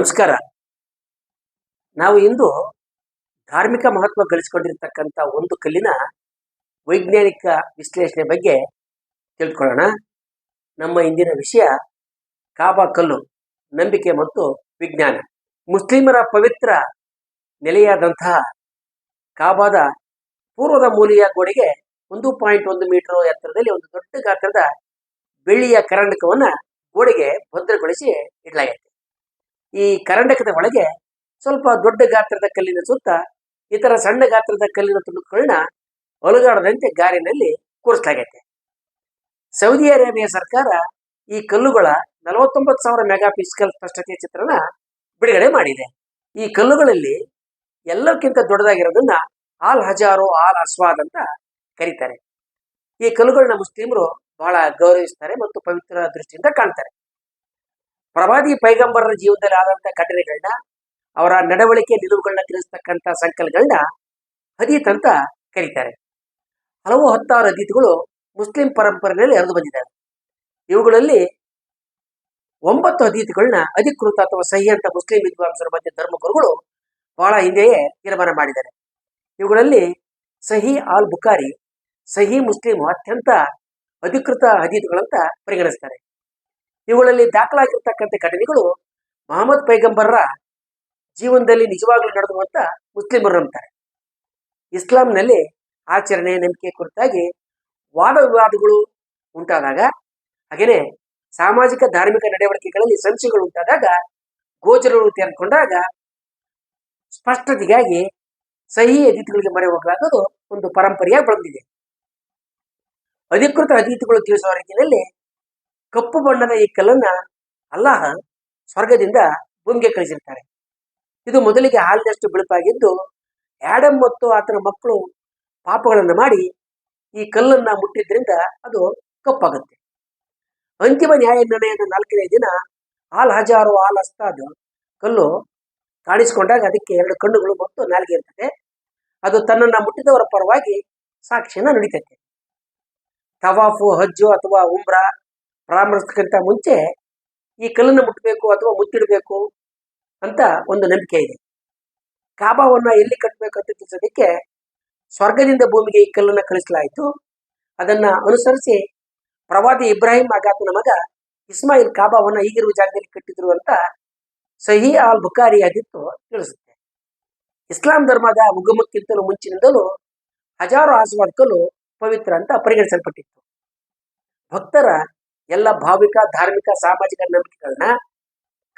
ನಮಸ್ಕಾರ. ನಾವು ಇಂದು ಧಾರ್ಮಿಕ ಮಹತ್ವ ಗಳಿಸಿಕೊಂಡಿರ್ತಕ್ಕಂಥ ಒಂದು ಕಲ್ಲಿನ ವೈಜ್ಞಾನಿಕ ವಿಶ್ಲೇಷಣೆ ಬಗ್ಗೆ ತಿಳ್ಕೊಳ್ಳೋಣ. ನಮ್ಮ ಇಂದಿನ ವಿಷಯ ಕಾಬಾ ಕಲ್ಲು, ನಂಬಿಕೆ ಮತ್ತು ವಿಜ್ಞಾನ. ಮುಸ್ಲಿಮರ ಪವಿತ್ರ ನೆಲೆಯಾದಂತಹ ಕಾಬಾದ ಪೂರ್ವದ ಮೂಲೆಯ ಗೋಡೆಗೆ ಒಂದು ಪಾಯಿಂಟ್ ಒಂದು ಮೀಟರ್ ಎತ್ತರದಲ್ಲಿ ಒಂದು ದೊಡ್ಡ ಗಾತ್ರದ ಬೆಳ್ಳಿಯ ಕರಂಡಕವನ್ನು ಗೋಡೆಗೆ ಭದ್ರಗೊಳಿಸಿ ಇಡಲಾಗಿದೆ ಈ ಕರಂಡಕದ ಒಳಗೆ ಸ್ವಲ್ಪ ದೊಡ್ಡ ಗಾತ್ರದ ಕಲ್ಲಿನ ಸುತ್ತ ಇತರ ಸಣ್ಣ ಗಾತ್ರದ ಕಲ್ಲಿನ ತುಣುಕುಗಳನ್ನ ಒಲಗಾಡದಂತೆ ಗಾರಿನಲ್ಲಿ ಕೂರಿಸಲಾಗೈತೆ. ಸೌದಿ ಅರೇಬಿಯಾ ಸರ್ಕಾರ ಈ ಕಲ್ಲುಗಳ ನಲವತ್ತೊಂಬತ್ತು ಸಾವಿರ ಮೆಗಾ ಪಿಸ್ಕಲ್ ಸ್ಪಷ್ಟತೆಯ ಚಿತ್ರನ ಬಿಡುಗಡೆ ಮಾಡಿದೆ. ಈ ಕಲ್ಲುಗಳಲ್ಲಿ ಎಲ್ಲಕ್ಕಿಂತ ದೊಡ್ಡದಾಗಿರೋದನ್ನ ಆಲ್ ಹಜಾರು ಆಲ್ ಅಸ್ವಾದ್ ಅಂತ ಕರೀತಾರೆ. ಈ ಕಲ್ಲುಗಳನ್ನ ಮುಸ್ಲಿಮರು ಬಹಳ ಗೌರವಿಸ್ತಾರೆ ಮತ್ತು ಪವಿತ್ರ ದೃಷ್ಟಿಯಿಂದ ಕಾಣ್ತಾರೆ. ಪ್ರವಾದಿ ಪೈಗಂಬರರ ಜೀವನದಲ್ಲಿ ಆದಂಥ ಘಟನೆಗಳನ್ನ ಅವರ ನಡವಳಿಕೆ ನಿಲುವುಗಳನ್ನ ತಿಳಿಸ್ತಕ್ಕಂಥ ಸಂಕಲಗಳನ್ನ ಹದೀತ್ ಅಂತ ಕರೀತಾರೆ. ಹಲವು ಹತ್ತಾರು ಹದೀತ್ಗಳು ಮುಸ್ಲಿಂ ಪರಂಪರೆಯಲ್ಲಿ ಹರಿದು ಬಂದಿದ್ದಾರೆ ಇವುಗಳಲ್ಲಿ ಒಂಬತ್ತು ಹದೀತ್ಗಳನ್ನ ಅಧಿಕೃತ ಅಥವಾ ಸಹಿ ಅಂತ ಮುಸ್ಲಿಂ ವಿದ್ವಾಂಸರ ಮಧ್ಯೆ ಧರ್ಮಗುರುಗಳು ಬಹಳ ಹಿಂದೆಯೇ ತೀರ್ಮಾನ ಮಾಡಿದ್ದಾರೆ. ಇವುಗಳಲ್ಲಿ ಸಹಿ ಆಲ್ ಬುಖಾರಿ ಸಹಿ ಮುಸ್ಲಿಂ ಅತ್ಯಂತ ಅಧಿಕೃತ ಹದೀತ್ಗಳಂತ ಪರಿಗಣಿಸ್ತಾರೆ. ಇವುಗಳಲ್ಲಿ ದಾಖಲಾಗಿರ್ತಕ್ಕಂಥ ಘಟನೆಗಳು ಮಹಮ್ಮದ್ ಪೈಗಂಬರ್ರ ಜೀವನದಲ್ಲಿ ನಿಜವಾಗ್ಲೂ ನಡೆದು ಅಂತ ಮುಸ್ಲಿಮರು ಅಂತಾರೆ ಇಸ್ಲಾಂನಲ್ಲಿ ಆಚರಣೆ ನಂಬಿಕೆ ಕುರಿತಾಗಿ ವಾದ ವಿವಾದಗಳು ಉಂಟಾದಾಗ ಹಾಗೇನೆ ಸಾಮಾಜಿಕ ಧಾರ್ಮಿಕ ನಡವಳಿಕೆಗಳಲ್ಲಿ ಸಂಶಯಗಳು ಉಂಟಾದಾಗ ಗೋಚರಗಳು ತೆರೆದುಕೊಂಡಾಗ ಸ್ಪಷ್ಟತೆಗಾಗಿ ಸಹಿ ಅತಿಥಿಗಳಿಗೆ ಮೊರೆ ಒಂದು ಪರಂಪರೆಯಾಗಿ ಬಂದಿದೆ ಅಧಿಕೃತ ಅತಿಥಿಗಳು ತಿಳಿಸುವ ರೀತಿಯಲ್ಲಿ ಕಪ್ಪು ಬಣ್ಣದ ಈ ಕಲ್ಲನ್ನ ಅಲ್ಲಾಹ ಸ್ವರ್ಗದಿಂದ ಭೂಮಿಗೆ ಕಳಿಸಿರ್ತಾರೆ. ಇದು ಮೊದಲಿಗೆ ಹಾಲಿನಷ್ಟು ಬಿಳುಪಾಗಿದ್ದು ಆಡಮ್ ಮತ್ತು ಆತನ ಮಕ್ಕಳು ಪಾಪಗಳನ್ನು ಮಾಡಿ ಈ ಕಲ್ಲನ್ನ ಮುಟ್ಟಿದ್ರಿಂದ ಅದು ಕಪ್ಪಾಗುತ್ತೆ. ಅಂತಿಮ ನ್ಯಾಯ ನಿರ್ಣಯದ ನಾಲ್ಕನೇ ದಿನ ಆಲ್ ಹಜಾರು ಆಲ್ ಹಸ್ತಾದ ಕಲ್ಲು ಕಾಣಿಸಿಕೊಂಡಾಗ ಅದಕ್ಕೆ ಎರಡು ಕಣ್ಣುಗಳು ಮತ್ತು ನಾಲ್ಗೆ ಇರ್ತದೆ. ಅದು ತನ್ನನ್ನ ಮುಟ್ಟಿದವರ ಪರವಾಗಿ ಸಾಕ್ಷಿಯನ್ನ ನಡೀತೈತೆ. ತವಾಫು, ಹಜ್ಜು ಅಥವಾ ಉಮ್ರಾ ಪ್ರಾರಂಭಿಸಕ್ಕಿಂತ ಮುಂಚೆ ಈ ಕಲ್ಲನ್ನು ಮುಟ್ಟಬೇಕು ಅಥವಾ ಮುತ್ತಿಡಬೇಕು ಅಂತ ಒಂದು ನಂಬಿಕೆ ಇದೆ. ಕಾಬಾವನ್ನು ಎಲ್ಲಿ ಕಟ್ಟಬೇಕು ಅಂತ ತಿಳಿಸೋದಕ್ಕೆ ಸ್ವರ್ಗದಿಂದ ಭೂಮಿಗೆ ಈ ಕಲ್ಲನ್ನು ಕಳಿಸಲಾಯಿತು. ಅದನ್ನು ಅನುಸರಿಸಿ ಪ್ರವಾದಿ ಇಬ್ರಾಹಿಂ ಆಗಾತನ ಮಗ ಇಸ್ಮಾಯಿಲ್ ಕಾಬಾವನ್ನು ಈಗಿರುವ ಜಾಗದಲ್ಲಿ ಕಟ್ಟಿದ್ರು ಅಂತ ಸಹಿ ಆಲ್ ಬುಖಾರಿ ಆಗಿತ್ತು ತಿಳಿಸುತ್ತೆ. ಇಸ್ಲಾಂ ಧರ್ಮದ ಉಗಮಕ್ಕಿಂತಲೂ ಮುಂಚಿನಿಂದಲೂ ಹಜಾರು ಆಸ್ವಾದಕಲು ಪವಿತ್ರ ಅಂತ ಪರಿಗಣಿಸಲ್ಪಟ್ಟಿತ್ತು. ಭಕ್ತರ ಎಲ್ಲ ಭಾವಿಕ, ಧಾರ್ಮಿಕ, ಸಾಮಾಜಿಕ ನಂಬಿಕೆಗಳನ್ನ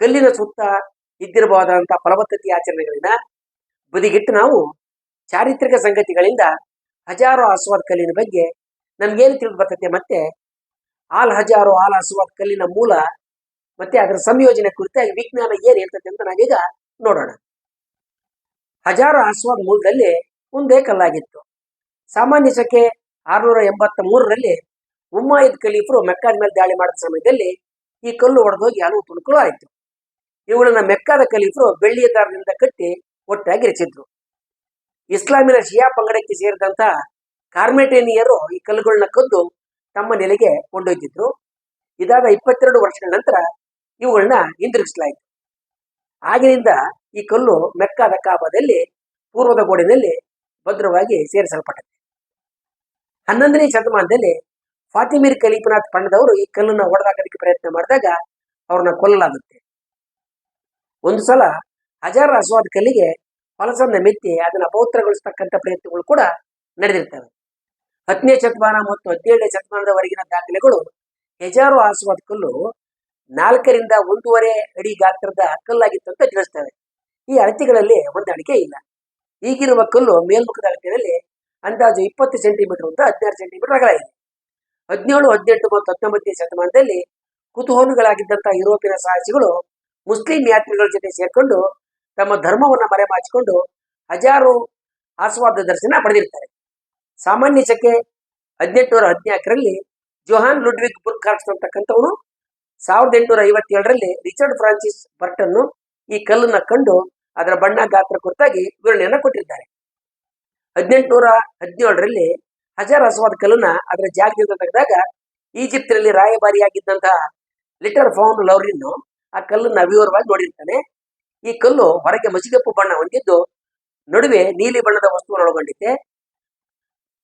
ಕಲ್ಲಿನ ಸುತ್ತ ಇದ್ದಿರಬಹುದಾದಂತಹ ಫಲವತ್ತತೆ ಆಚರಣೆಗಳನ್ನ ಬದಿಗಿಟ್ಟು ನಾವು ಚಾರಿತ್ರಿಕ ಸಂಗತಿಗಳಿಂದ ಹಜಾರು ಆಸ್ವಾದ ಕಲ್ಲಿನ ಬಗ್ಗೆ ನಮ್ಗೇನು ತಿಳಿದು ಬರ್ತೈತೆ ಮತ್ತೆ ಆಲ್ ಹಜಾರು, ಆಲ್ ಆಸ್ವಾದ ಕಲ್ಲಿನ ಮೂಲ ಮತ್ತೆ ಅದರ ಸಂಯೋಜನೆ ಕುರಿತಾಗಿ ವಿಜ್ಞಾನ ಏನ್ ಹೇಳ್ತೈತೆ ಅಂತ ನಾವೀಗ ನೋಡೋಣ. ಹಜಾರು ಆಸ್ವಾದ ಮೂಲದಲ್ಲಿ ಒಂದೇ ಕಲ್ಲಾಗಿತ್ತು. ಸಾಮಾನ್ಯ ಶಕೆ ಆರ್ನೂರ ಎಂಬತ್ತ ಮೂರರಲ್ಲಿ ಉಮ್ಮಾಯಿದ್ ಖಲೀಫರು ಮೆಕ್ಕಾದ ಮೇಲೆ ದಾಳಿ ಮಾಡಿದ ಸಮಯದಲ್ಲಿ ಈ ಕಲ್ಲು ಹೊಡೆದೋಗಿ ಹಲವು ತುಣುಕುಗಳು ಆಯಿತು. ಇವುಗಳನ್ನ ಮೆಕ್ಕಾದ ಖಲೀಫರು ಬೆಳ್ಳಿಯ ದಾರದಿಂದ ಕಟ್ಟಿ ಒಟ್ಟಾಗಿ ರಚಿದ್ರು. ಇಸ್ಲಾಮಿನ ಶಿಯಾ ಪಂಗಡಕ್ಕೆ ಸೇರಿದಂತ ಕಾರ್ಮೆಟೇನಿಯರು ಈ ಕಲ್ಲುಗಳನ್ನ ಕದ್ದು ತಮ್ಮ ನೆಲೆಗೆ ಕೊಂಡೊಯ್ದಿದ್ರು. ಇದಾದ ಇಪ್ಪತ್ತೆರಡು ವರ್ಷಗಳ ನಂತರ ಇವುಗಳನ್ನ ಹಿಂದಿರುಗಿಸಲಾಯಿತು. ಆಗಿನಿಂದ ಈ ಕಲ್ಲು ಮೆಕ್ಕಾದ ಕಾಬಾದಲ್ಲಿ, ಪೂರ್ವದ ಗೋಡಿನಲ್ಲಿ ಭದ್ರವಾಗಿ ಸೇರಿಸಲ್ಪಟ್ಟಿದೆ ಹನ್ನೊಂದನೇ ಶತಮಾನದಲ್ಲಿ ಫಾತಿಮೀರ್ ಕಲೀಪನಾಥ್ ಪಂಡದವರು ಈ ಕಲ್ಲನ್ನ ಹೊಡೆದಾಕೋದಕ್ಕೆ ಪ್ರಯತ್ನ ಮಾಡಿದಾಗ ಅವ್ರನ್ನ ಕೊಲ್ಲಲಾಗುತ್ತೆ. ಒಂದು ಸಲ ಹಜಾರ್ ಅಸ್ವಾದ್ ಕಲ್ಲಿಗೆ ಹೊಲಸನ್ನ ಮೆತ್ತಿ ಅದನ್ನ ಅಪೌತ್ರಗೊಳಿಸ್ತಕ್ಕಂಥ ಪ್ರಯತ್ನಗಳು ಕೂಡ ನಡೆದಿರ್ತವೆ. ಹತ್ತನೇ ಶತಮಾನ ಮತ್ತು ಹದಿನೇಳನೇ ಶತಮಾನದವರೆಗಿನ ದಾಖಲೆಗಳು ಹೆಜಾರು ಆಸ್ವಾದ ಕಲ್ಲು ನಾಲ್ಕರಿಂದ ಒಂದೂವರೆ ಅಡಿ ಗಾತ್ರದ ಕಲ್ಲಾಗಿತ್ತು ಅಂತ ತಿಳಿಸ್ತವೆ. ಈ ಅಳತೆಗಳಲ್ಲಿ ಹೊಂದಾಣಿಕೆ ಇಲ್ಲ. ಈಗಿರುವ ಕಲ್ಲು ಮೇಲ್ಮುಖದ ಅಳತೆಯಲ್ಲಿ ಅಂದಾಜು ಇಪ್ಪತ್ತು ಸೆಂಟಿಮೀಟರ್ ಅಂತ ಹದಿನಾರು ಸೆಂಟಿಮೀಟರ್ ಅಗಲ ಹದಿನೇಳು, ಹದಿನೆಂಟು ಮತ್ತು ಹತ್ತೊಂಬತ್ತನೇ ಶತಮಾನದಲ್ಲಿ ಕುತೂಹಲಗಳಾಗಿದ್ದಂತಹ ಯುರೋಪಿನ ಸಾಹಸಿಗಳು ಮುಸ್ಲಿಂ ಯಾತ್ರಿಗಳ ಜೊತೆ ಸೇರಿಕೊಂಡು ತಮ್ಮ ಧರ್ಮವನ್ನ ಮರೆಮಾಚಿಕೊಂಡು ಹಜಾರು ಆಸ್ವಾದ ದರ್ಶನ ಪಡೆದಿರ್ತಾರೆ. ಸಾಮಾನ್ಯ ಸಕ್ಕೆ ಹದಿನೆಂಟುನೂರ ಹದಿನಾಲ್ಕರಲ್ಲಿ ಜೋಹಾನ್ ಲುಡ್ವಿಗ್ ಬುರ್ಕಾರ್ಕ್ಸ್ ಅಂತಕ್ಕಂಥವನು ಸಾವಿರದ ಎಂಟುನೂರ ಐವತ್ತೇಳರಲ್ಲಿ ರಿಚರ್ಡ್ ಫ್ರಾನ್ಸಿಸ್ ಬರ್ಟನ್ನು ಈ ಕಲ್ಲನ್ನ ಕಂಡು ಅದರ ಬಣ್ಣ ಗಾತ್ರ ಕುರಿತಾಗಿ ವಿವರಣೆಯನ್ನು ಕೊಟ್ಟಿದ್ದಾರೆ. ಹದಿನೆಂಟುನೂರ ಹದಿನೇಳರಲ್ಲಿ ಹಜಾರ್ ಅಸ್ವಾದ್ ಕಲ್ಲನ್ನ ಅದರ ಜಾಗದಿಂದ ತೆಗೆದಾಗ ಈಜಿಪ್ತಿನಲ್ಲಿ ರಾಯಭಾರಿಯಾಗಿದ್ದಂತಹ ಲಿಟರ್ ಫೌಂಡ್ ಲೌರಿನ್ ಆ ಕಲ್ಲನ್ನ ವಿವರವಾಗಿ ನೋಡಿರ್ತಾನೆ. ಈ ಕಲ್ಲು ಹೊರಗೆ ಮಸಿಗೆಪ್ಪು ಬಣ್ಣ ಹೊಂದಿದ್ದು ನಡುವೆ ನೀಲಿ ಬಣ್ಣದ ವಸ್ತುವನ್ನು ಒಳಗೊಂಡಿದೆ.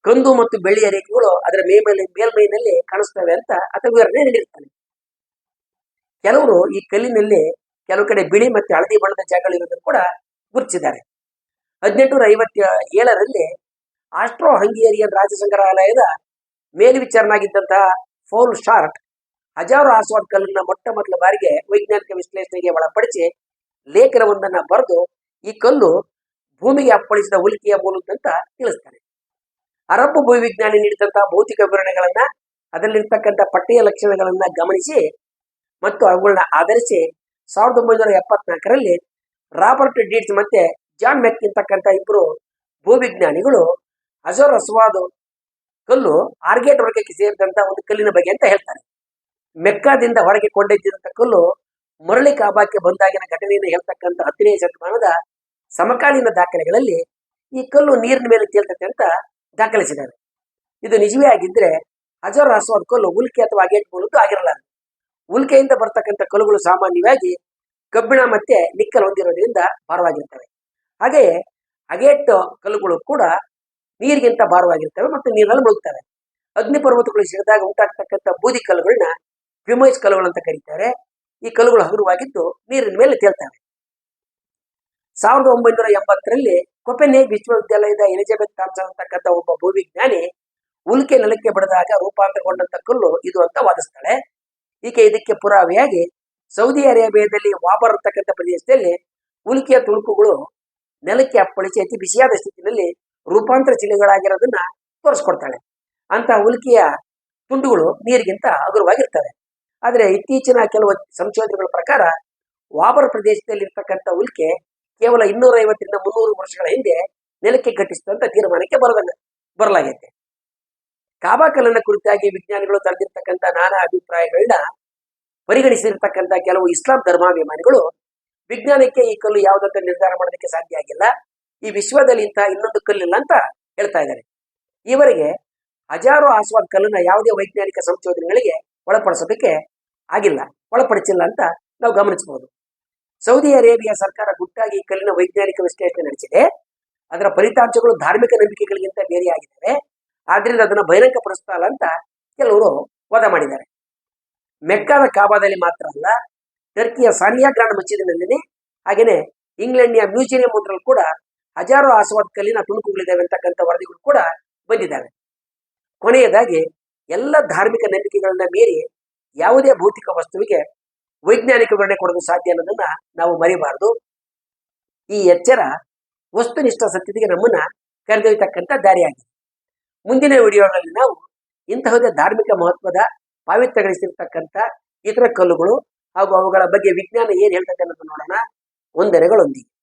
ಕಂದು ಮತ್ತು ಬೆಳ್ಳಿಯ ರೇಖೆಗಳು ಅದರ ಮೇಲ್ಮೈ ಮೇಲ್ಮೈನಲ್ಲಿ ಕಾಣಿಸ್ತವೆ ಅಂತ ಆತ ವಿವರಣೆ ನೀಡಿರ್ತಾನೆ. ಕೆಲವರು ಈ ಕಲ್ಲಿನಲ್ಲಿ ಕೆಲವು ಕಡೆ ಬಿಳಿ ಮತ್ತು ಹಳದಿ ಬಣ್ಣದ ಜಾಗಗಳಿರೋದನ್ನು ಕೂಡ ಗುರುತಿಸಿದ್ದಾರೆ. ಹದಿನೆಂಟುನೂರ ಐವತ್ತ ಏಳರಲ್ಲಿ ಆಸ್ಟ್ರೋ ಹಂಗೇರಿಯನ್ ರಾಜ ಸಂಗ್ರಹಾಲಯದ ಮೇಲ್ವಿಚಾರನಾಗಿದ್ದಂತಹ ಫೋಲ್ ಶಾರ್ಟ್ ಹಜಾರು ಆಸ್ವಾದ ಕಲ್ಲನ್ನ ಮೊಟ್ಟ ಮೊದಲ ಬಾರಿಗೆ ವೈಜ್ಞಾನಿಕ ವಿಶ್ಲೇಷಣೆಗೆ ಒಳಪಡಿಸಿ ಲೇಖನವೊಂದನ್ನ ಬರೆದು ಈ ಕಲ್ಲು ಭೂಮಿಗೆ ಅಪ್ಪಳಿಸಿದ ಹೋಲಿಕೆಯ ಮೂಲದಂತ ತಿಳಿಸ್ತಾರೆ. ಅರಬ್ಬು ಭೂವಿಜ್ಞಾನಿ ನೀಡಿದಂತಹ ಭೌತಿಕ ವಿವರಣೆಗಳನ್ನ ಅದರಲ್ಲಿರ್ತಕ್ಕಂಥ ಪಟ್ಟಿಯ ಲಕ್ಷಣಗಳನ್ನ ಗಮನಿಸಿ ಮತ್ತು ಅವುಗಳನ್ನ ಆಧರಿಸಿ ಸಾವಿರದ ಒಂಬೈನೂರ ಎಪ್ಪತ್ನಾಲ್ಕರಲ್ಲಿ ರಾಬರ್ಟ್ ಡೀಟ್ಸ್ ಮತ್ತೆ ಜಾನ್ ಮೆಕ್ ಇರ್ತಕ್ಕಂಥ ಇಬ್ಬರು ಭೂವಿಜ್ಞಾನಿಗಳು ಅಜೋರ್ ರಸವಾದ ಕಲ್ಲು ಆರ್ಗೇಟ್ ವರ್ಗಕ್ಕೆ ಸೇರಿದಂತ ಒಂದು ಕಲ್ಲಿನ ಬಗ್ಗೆ ಅಂತ ಹೇಳ್ತಾರೆ. ಮೆಕ್ಕಾದಿಂದ ಹೊರಗೆ ಕೊಂಡೊಯ್ದಿದ್ದಂಥ ಕಲ್ಲು ಮರಳಿ ಕಾಬಾಕ್ಕೆ ಬಂದಾಗಿನ ಘಟನೆಯನ್ನು ಹೇಳ್ತಕ್ಕಂಥ ಹತ್ತನೇ ಶತಮಾನದ ಸಮಕಾಲೀನ ದಾಖಲೆಗಳಲ್ಲಿ ಈ ಕಲ್ಲು ನೀರಿನ ಮೇಲೆ ತೇಲ್ತತೆ ಅಂತ ದಾಖಲಿಸಿದ್ದಾರೆ. ಇದು ನಿಜವೇ ಆಗಿದ್ರೆ ಅಜೋರ್ ರಸವಾದ ಕಲ್ಲು ಉಲ್ಕೆ ಅಥವಾ ಅಗೇಟ್ ಮೂಲದ್ದು ಆಗಿರಲಾರ ಉಲ್ಕೆಯಿಂದ ಬರ್ತಕ್ಕಂಥ ಕಲ್ಲುಗಳು ಸಾಮಾನ್ಯವಾಗಿ ಕಬ್ಬಿಣ ಮತ್ತೆ ನಿಕ್ಕಲ್ ಹೊಂದಿರೋದ್ರಿಂದ ಭಾರವಾಗಿರ್ತವೆ. ಹಾಗೆಯೇ ಅಗೇಟ್ ಕಲ್ಲುಗಳು ಕೂಡ ನೀರಿಗಿಂತ ಭಾರವಾಗಿರ್ತವೆ ಮತ್ತು ನೀರಿನಲ್ಲಿ ಮುಳುಗ್ತವೆ. ಅಗ್ನಿ ಪರ್ವತಗಳು ಸಿಗದಾಗ ಉಂಟಾಗ್ತಕ್ಕಂಥ ಬೂದಿ ಕಲ್ಲುಗಳನ್ನ ಕ್ವಿಮೈಸ್ ಕಲ್ಲುಗಳು ಅಂತ ಕರೀತಾರೆ. ಈ ಕಲ್ಲುಗಳು ಹಗುರವಾಗಿದ್ದು ನೀರಿನ ಮೇಲೆ ತೇಲ್ತವೆ. ಸಾವಿರದ ಒಂಬೈನೂರ ಎಂಬತ್ತರಲ್ಲಿ ಕೊಪೆನೆ ವಿಶ್ವವಿದ್ಯಾಲಯದ ಎಲಿಜಬೆತ್ ಥಾಮ್ಸನ್ ಅಂತಕ್ಕಂಥ ಒಬ್ಬ ಭೂವಿಜ್ಞಾನಿ ಉಲ್ಕೆ ನೆಲಕ್ಕೆ ಬಡದಾಗ ರೂಪಾಂತರಗೊಂಡಂತ ಕಲ್ಲು ಇದು ಅಂತ ವಾದಿಸ್ತಾಳೆ. ಈಕೆ ಇದಕ್ಕೆ ಪುರಾವೆಯಾಗಿ ಸೌದಿ ಅರೇಬಿಯಾದಲ್ಲಿ ವಾಬರ್ ಅಂತಕ್ಕಂಥ ಪ್ರದೇಶದಲ್ಲಿ ಉಲ್ಕೆಯ ತುಣುಕುಗಳು ನೆಲಕ್ಕೆ ಅಪ್ಪಳಿಸಿ ಅತಿ ಬಿಸಿಯಾದ ಸ್ಥಿತಿಯಲ್ಲಿ ರೂಪಾಂತರ ಜಿಲ್ಲೆಗಳಾಗಿರೋದನ್ನ ತೋರಿಸ್ಕೊಡ್ತಾಳೆ. ಅಂತ ಉಲ್ಕಿಯ ತುಂಡುಗಳು ನೀರಿಗಿಂತ ಹಗುರವಾಗಿರ್ತವೆ. ಆದರೆ ಇತ್ತೀಚಿನ ಕೆಲವು ಸಂಶೋಧನೆಗಳ ಪ್ರಕಾರ ವಾಬರ್ ಪ್ರದೇಶದಲ್ಲಿ ಇರ್ತಕ್ಕಂಥ ಉಲ್ಕೆ ಕೇವಲ ಇನ್ನೂರ ಐವತ್ತರಿಂದ ಮುನ್ನೂರು ವರ್ಷಗಳ ಹಿಂದೆ ನೆಲಕ್ಕೆ ಘಟಿಸಿತು ಅಂತ ತೀರ್ಮಾನಕ್ಕೆ ಬರದ ಬರಲಾಗೈತೆ. ಕಾಬಾಕಲನ ಕುರಿತಾಗಿ ವಿಜ್ಞಾನಿಗಳು ತರೆದಿರ್ತಕ್ಕಂಥ ನಾನಾ ಅಭಿಪ್ರಾಯಗಳನ್ನ ಪರಿಗಣಿಸಿರ್ತಕ್ಕಂಥ ಕೆಲವು ಇಸ್ಲಾಂ ಧರ್ಮಾಭಿಮಾನಿಗಳು ವಿಜ್ಞಾನಕ್ಕೆ ಈ ಕಲ್ಲು ಯಾವುದಂತ ನಿರ್ಧಾರ ಮಾಡೋದಕ್ಕೆ ಸಾಧ್ಯ ಆಗಿಲ್ಲ. ಈ ವಿಶ್ವದಲ್ಲಿ ಇಂತಹ ಇನ್ನೊಂದು ಕಲ್ಲಿಲ್ಲ ಅಂತ ಹೇಳ್ತಾ ಇದ್ದಾರೆ. ಇವರಿಗೆ ಹಜಾರು ಆಸ್ವಾದ್ ಕಲ್ಲನ್ನ ಯಾವುದೇ ವೈಜ್ಞಾನಿಕ ಸಂಶೋಧನೆಗಳಿಗೆ ಒಳಪಡಿಸೋದಕ್ಕೆ ಆಗಿಲ್ಲ, ಒಳಪಡಿಸಿಲ್ಲ ಅಂತ ನಾವು ಗಮನಿಸಬಹುದು. ಸೌದಿ ಅರೇಬಿಯಾ ಸರ್ಕಾರ ಗುಟ್ಟಾಗಿ ಈ ಕಲ್ಲಿನ ವೈಜ್ಞಾನಿಕ ವಿಶ್ಲೇಷಣೆ ನಡೆಸಿದೆ. ಅದರ ಫಲಿತಾಂಶಗಳು ಧಾರ್ಮಿಕ ನಂಬಿಕೆಗಳಿಗಿಂತ ಬೇರೆಯಾಗಿದ್ದಾವೆ ಆದ್ರಿಂದ ಅದನ್ನು ಬಹಿರಂಗಪಡಿಸ್ತಲ್ಲ ಅಂತ ಕೆಲವರು ವಾದ ಮಾಡಿದ್ದಾರೆ. ಮೆಕ್ಕಾದ ಕಾಬಾದಲ್ಲಿ ಮಾತ್ರ ಅಲ್ಲ, ಟರ್ಕಿಯ ಸಾನಿಯಾ ಗ್ರಾಂಡ್ ಮಸೀದಿನಲ್ಲಿ ಹಾಗೆಯೇ ಇಂಗ್ಲೆಂಡ್ನ ಮ್ಯೂಸಿಯಂ ಒಂದರಲ್ಲಿ ಕೂಡ ಹಜಾರು ಆಸ್ವಾದ ಕಲ್ಲಿನ ತುಣುಕುಗಳಿದ್ದಾವೆ ಅಂತಕ್ಕಂಥ ವರದಿಗಳು ಕೂಡ ಬಂದಿದ್ದಾವೆ. ಕೊನೆಯದಾಗಿ ಎಲ್ಲ ಧಾರ್ಮಿಕ ನಂಬಿಕೆಗಳನ್ನ ಮೀರಿ ಯಾವುದೇ ಭೌತಿಕ ವಸ್ತುವಿಗೆ ವೈಜ್ಞಾನಿಕ ವಿವರಣೆ ಕೊಡಲು ಸಾಧ್ಯ ಅನ್ನೋದನ್ನ ನಾವು ಮರಿಬಾರದು. ಈ ಎಚ್ಚರ ವಸ್ತುನಿಷ್ಠ ಸತ್ಯತೆಗೆ ನಮ್ಮನ್ನ ಕರೆದೊಯ್ತಕ್ಕಂಥ ದಾರಿಯಾಗಿದೆ. ಮುಂದಿನ ವಿಡಿಯೋಗಳಲ್ಲಿ ನಾವು ಇಂತಹದೇ ಧಾರ್ಮಿಕ ಮಹತ್ವದ ಪಾವಿತ್ರ್ಯಗಳಿಸಿರ್ತಕ್ಕಂಥ ಇತರ ಕಲ್ಲುಗಳು ಹಾಗೂ ಅವುಗಳ ಬಗ್ಗೆ ವಿಜ್ಞಾನ ಏನ್ ಹೇಳ್ತದೆ ಅನ್ನೋದು ನೋಡೋಣ. ವಂದನೆಗಳೊಂದಿಗೆ